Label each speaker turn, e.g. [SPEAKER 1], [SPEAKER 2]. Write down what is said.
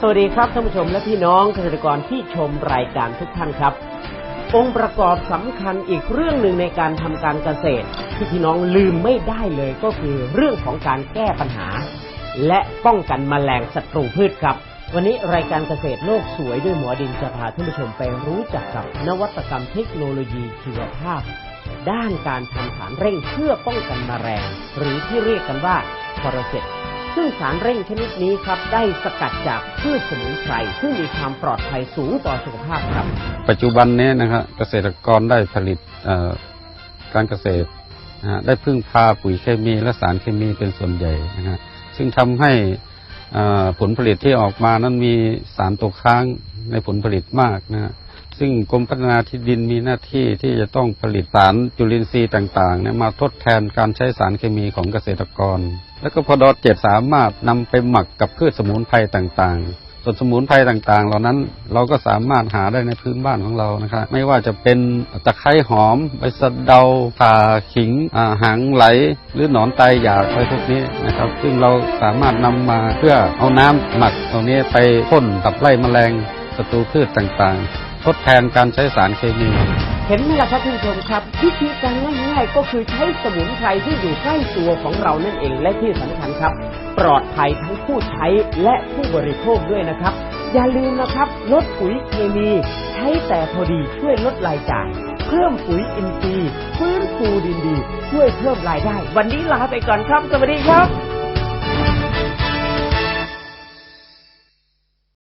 [SPEAKER 1] สวัสดีครับท่านผู้ชมและพี่น้องเกษตรกรที่ชมรายการทุกท่านครับ องค์ประกอบสำคัญอีกเรื่องหนึ่งในการทำการเกษตร ที่พี่น้องลืมไม่ได้เลยก็คือเรื่องของการแก้ปัญหา และป้องกันแมลงศัตรูพืชครับ วันนี้รายการเกษตรโลกสวยด้วยหมอดินจะพาท่านผู้ชมไปรู้จักกับนวัตกรรมเทคโนโลยีชีวภาพ ด้านการทำสารเร่งเพื่อป้องกันแมลงหรือที่เรียกกันว่าพอรเซต ซึ่งสารเร่งชนิดนี้ครับได้สกัดจากพืชสมุนไพรซึ่งมีความปลอดภัยสูงต่อสุขภาพครับ
[SPEAKER 2] ปัจจุบันนี้นะครับเกษตรกรได้ผลิตการเกษตรนะได้พึ่งพาปุ๋ยเคมีและสารเคมีเป็นส่วนใหญ่นะฮะซึ่งทำให้ผลผลิตที่ออกมานั้นมีสารตกค้างในผลผลิตมากนะฮะ ซึ่งกรมพัฒนาที่ดินมีหน้าที่ที่จะต้องผลิตสารจุลินทรีย์ต่างๆเนี่ยมาทดแทนการใช้สารเคมีของเกษตรกร แล้วก็พอดอเจ็ดสามารถนำไปหมักกับพืชสมุนไพรต่างๆส่วนสมุนไพรต่างๆ เหล่านั้นเราก็สามารถหาได้ในพื้นบ้านของเรานะครับไม่ว่าจะเป็นตะไคร้หอมใบสะเดาผ่าขิงาหางไหล หรือหนอนไตหยาบอะไรพวกนี้นะครับ ซึ่งเราสามารถนำมาเพื่อเอาน้ำหมักตรงนี้ไปพ่นขับไล่แมลงศัตรูพืชต่างๆ ทดแทนการใช้สารเคมี
[SPEAKER 1] เห็นไหมล่ะครับท่านผู้ชมครับวิธีการง่ายๆก็คือใช้สมุนไพรที่อยู่ใกล้ตัวของเรานั่นเองและที่สำคัญครับ ปลอดภัยทั้งผู้ใช้และผู้บริโภคด้วยนะครับ อย่าลืมนะครับลดปุ๋ยเคมีใช้แต่พอดีช่วยลดรายจ่าย เพิ่มปุ๋ยอินทรีย์ฟื้นฟูดินดี ช่วยเพิ่มรายได้ วันนี้ลาไปก่อนครับสวัสดีครับ